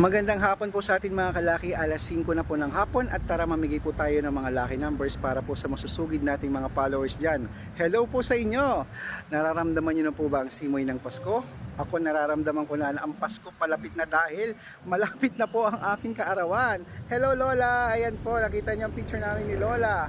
Magandang hapon po sa atin mga kalaki, alas 5 na po ng hapon at tara mamigay po tayo ng mga lucky numbers para po sa masusugid nating mga followers dyan. Hello po sa inyo! Nararamdaman nyo na po ba ang simoy ng Pasko? Ako nararamdaman ko na ang Pasko palapit na dahil malapit na po ang aking kaarawan. Hello Lola! Ayan po, nakita niyo ang picture namin ni Lola.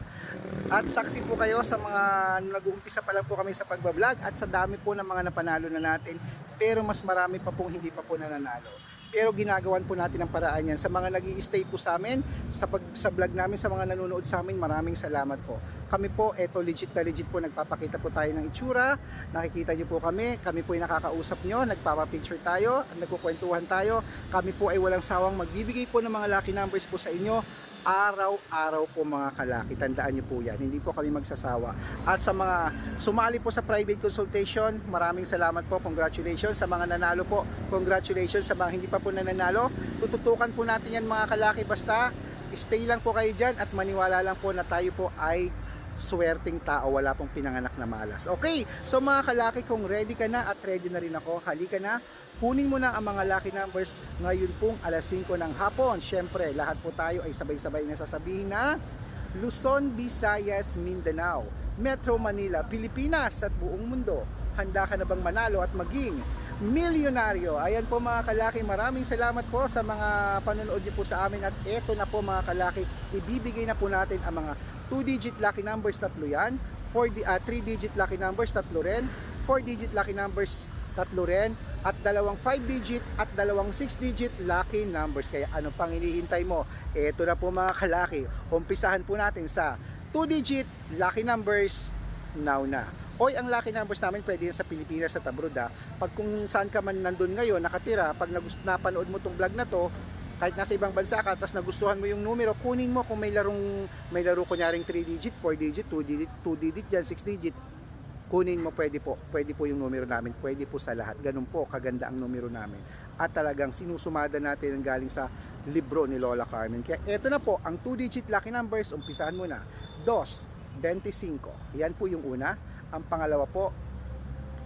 At saksi po kayo sa mga nag-uumpisa pa lang po kami sa pagbablog at sa dami po ng mga napanalo na natin pero mas marami pa pong hindi pa po nananalo. Pero ginagawan po natin ang paraan yan. Sa mga nag stay po sa amin, sa, pag, sa vlog namin, sa mga nanonood sa amin, maraming salamat po. Kami po, eto legit na legit po, nagpapakita po tayo ng itsura. Nakikita niyo po kami, kami po ay nakakausap nyo, nagpapapicture tayo, nagkukwentuhan tayo. Kami po ay walang sawang magbibigay po ng mga lucky numbers po sa inyo araw-araw po mga kalaki. Tandaan niyo po yan. Hindi po kami magsasawa. At sa mga sumali po sa private consultation, maraming salamat po. Congratulations. Sa mga nanalo po, congratulations. Sa mga hindi pa po nananalo, tututukan po natin yan mga kalaki. Basta stay lang po kayo dyan at maniwala lang po na tayo po ay swerting tao, wala pong pinanganak na malas. Okay, so mga kalaki, kung ready ka na at ready na rin ako, halika na, kunin mo na ang mga lucky numbers ngayon pong alas 5 ng hapon. Siyempre, lahat po tayo ay sabay-sabay na sasabihin na Luzon, Visayas, Mindanao, Metro Manila, Pilipinas at buong mundo. Handa ka na bang manalo at maging milyonaryo? Ayan po mga kalaki, maraming salamat po sa mga panonood niyo po sa amin. At eto na po mga kalaki, ibibigay na po natin ang mga 2-digit lucky numbers. Tatlo yan, 3-digit lucky numbers. Tatlo rin, 4-digit lucky numbers. Tatlo rin, at dalawang 5-digit at dalawang 6-digit lucky numbers. Kaya ano pang hinihintay mo? Ito na po mga kalaki. Umpisahan po natin sa 2-digit lucky numbers now na. Oy, ang lucky numbers namin pwede yan sa Pilipinas sa abroad ha. Pag kung saan ka man nandun ngayon, nakatira, pag napanood mo tong vlog na to, kahit nasa ibang bansa ka, tapos nagustuhan mo yung numero, kunin mo kung may larong, may laro kunyaring 3 digit, 4 digit, 2 digit, 2 digit dyan, 6 digit, kunin mo pwede po, pwede po yung numero namin, pwede po sa lahat. Ganun po, kaganda ang numero namin. At talagang sinusumada natin ang galing sa libro ni Lola Carmen. Kaya eto na po, ang 2 digit lucky numbers, umpisahan mo na. 2, 25. Yan po yung una. Ang pangalawa po,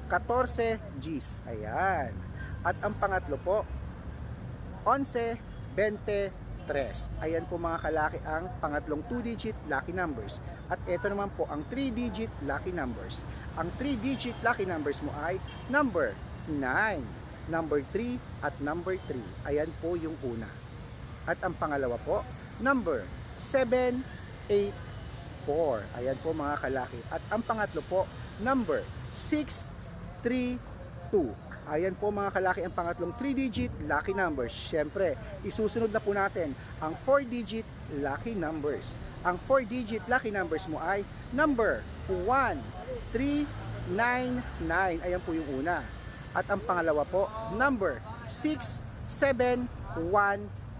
14 Gs. Ayan. At ang pangatlo po, 11, 23. Ayan po mga kalaki ang pangatlong 2-digit lucky numbers. At ito naman po ang 3-digit lucky numbers. Ang 3-digit lucky numbers mo ay number 9, number 3, at number 3. Ayan po yung una. At ang pangalawa po, number 7, 8, 4. Ayan po mga kalaki. At ang pangatlo po, number 6, 3, 2. Ayan po mga kalaki ang pangatlong 3-digit lucky numbers. Siyempre, isusunod na po natin ang 4-digit lucky numbers. Ang 4-digit lucky numbers mo ay number 1, 3, 9, 9. Ayan po yung una. At ang pangalawa po, number 6, 7, 1,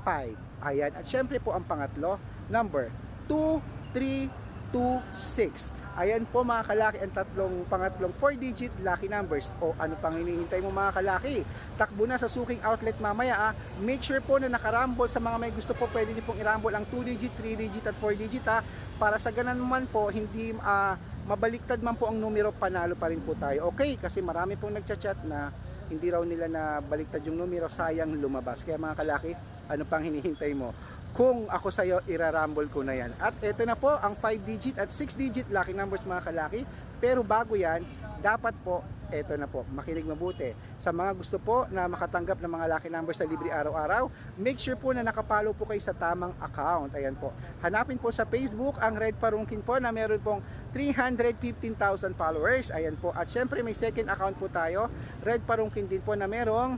5. Ayan. At syempre po ang pangatlo, number 2, 3, 2, 6. Ayan po mga kalaki ang tatlong pangatlong 4-digit lucky numbers. O ano pang hinihintay mo mga kalaki? Takbo na sa suking outlet mamaya ah. Make sure po na nakarambol sa mga may gusto po pwede niyo pong irambol ang 2-digit, 3-digit at 4-digit ha. Para sa ganun man po hindi ah, mabaliktad man po ang numero panalo pa rin po tayo. Okay? Kasi marami pong nagchat-chat na hindi raw nila na baliktad yung numero sayang lumabas. Kaya mga kalaki, ano pang hinihintay mo? Kung ako sa'yo, irarumble ko na yan. At ito na po, ang 5-digit at 6-digit lucky numbers mga kalaki. Pero bago yan, dapat po, ito na po, makinig mabuti. Sa mga gusto po na makatanggap ng mga lucky numbers sa libre araw-araw, make sure po na nakapalo po kayo sa tamang account. Ayan po. Hanapin po sa Facebook ang Red Parungkin po na meron pong 315,000 followers. Ayan po. At syempre may second account po tayo, Red Parungkin din po na merong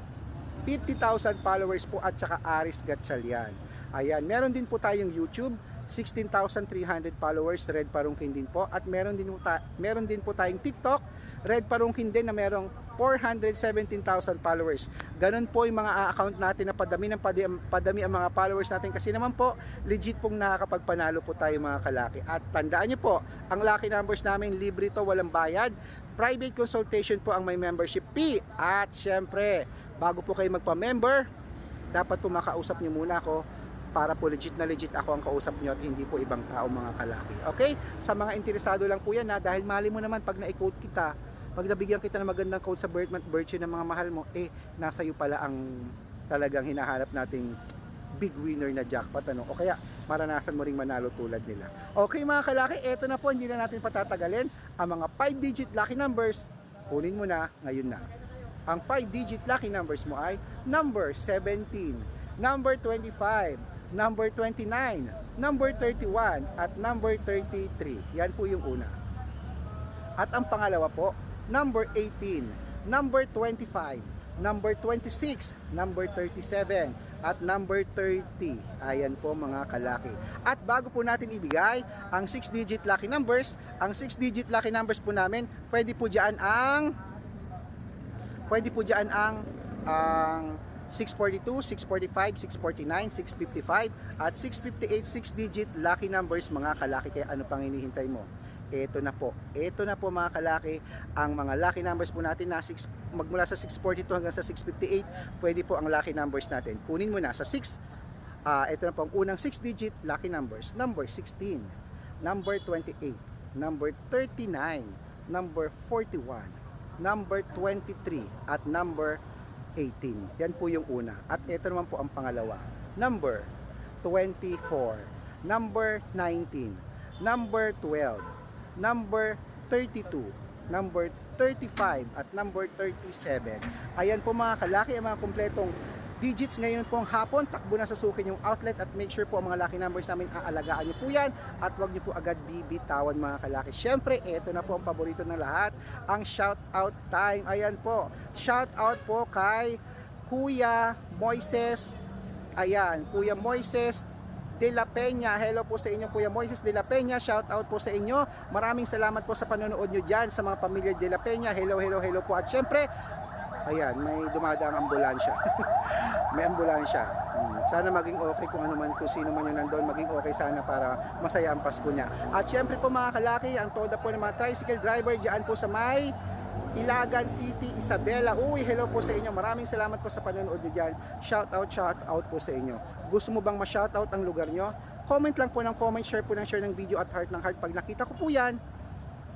50,000 followers po at saka Aris Gatchalian. Ayan, meron din po tayong YouTube, 16,300 followers, Red Parungkin din po. At meron din ta- meron din po tayong TikTok, Red Parungkin din na merong 417,000 followers. Ganon po yung mga account natin na padami ng padami, padami ang mga followers natin kasi naman po legit pong nakakapagpanalo po tayo mga kalaki. At tandaan nyo po, ang lucky numbers namin libre to, walang bayad. Private consultation po ang may membership fee. At syempre, bago po kayo magpa-member, dapat po makausap nyo muna ako para po legit na legit ako ang kausap nyo at hindi po ibang tao mga kalaki. Okay? Sa mga interesado lang po yan ha, dahil mali mo naman pag na-quote kita, pag nabigyan kita ng magandang quote sa birth birth year ng mga mahal mo, eh, nasa iyo pala ang talagang hinahanap nating big winner na jackpot ano o kaya maranasan mo ring manalo tulad nila. Okay mga kalaki, eto na po, hindi na natin patatagalin ang mga 5 digit lucky numbers. Kunin mo na ngayon na. Ang 5 digit lucky numbers mo ay number 17, number 25, number 29, number 31 at number 33. Yan po yung una. At ang pangalawa po, number 18, number 25, number 26, number 37, at number 30. Ayan po mga kalaki. At bago po natin ibigay ang 6-digit lucky numbers, ang 6-digit lucky numbers po namin, pwede po dyan ang pwede po dyan ang ang 642, 645, 649, 655 at 658 6-digit lucky numbers mga kalaki kaya ano pang hinihintay mo? Ito na po. Ito na po mga kalaki ang mga lucky numbers po natin na 6 magmula sa 642 hanggang sa 658 pwede po ang lucky numbers natin. Kunin mo na sa 6 ah ito na po ang unang 6 digit lucky numbers. Number 16, number 28, number 39, number 41, number 23 at number 18. Yan po yung una. At ito naman po ang pangalawa. Number 24, number 19, number 12, number 32, number 35 at number 37. Ayan po mga kalaki, ang mga kumpletong digits ngayon pong hapon. Takbo na sa sukin yung outlet at make sure po ang mga lucky numbers namin aalagaan nyo po yan at huwag nyo po agad bibitawan mga kalaki. Siyempre, ito na po ang paborito ng lahat, ang shout out time. Ayan po, shout out po kay Kuya Moises. Ayan, Kuya Moises De La Peña. Hello po sa inyo Kuya Moises De La Peña. Shout out po sa inyo. Maraming salamat po sa panonood nyo dyan sa mga pamilya De La Peña. Hello, hello, hello po. At syempre, ayan, may dumadaang ambulansya. may ambulansya. Hmm. Sana maging okay kung ano man, kung sino man yung nandun, maging okay sana para masaya ang Pasko niya. At syempre po mga kalaki, ang toda po ng mga tricycle driver dyan po sa may Ilagan City, Isabela. Uy, hello po sa inyo. Maraming salamat po sa panonood nyo dyan. Shout out, shout out po sa inyo. Gusto mo bang ma-shout out ang lugar nyo? Comment lang po ng comment, share po ng share ng video at heart ng heart. Pag nakita ko po yan,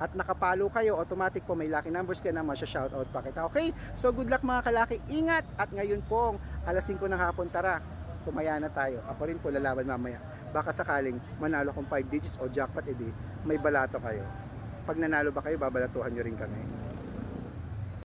at nakapalo kayo, automatic po may lucky numbers ka na masya-shoutout pa kita. Okay? So good luck mga kalaki. Ingat! At ngayon pong alas 5 ng hapon, tara, tumaya na tayo. Ako rin po lalaban mamaya. Baka sakaling manalo kong 5 digits o jackpot, edi may balato kayo. Pag nanalo ba kayo, babalatuhan nyo rin kami.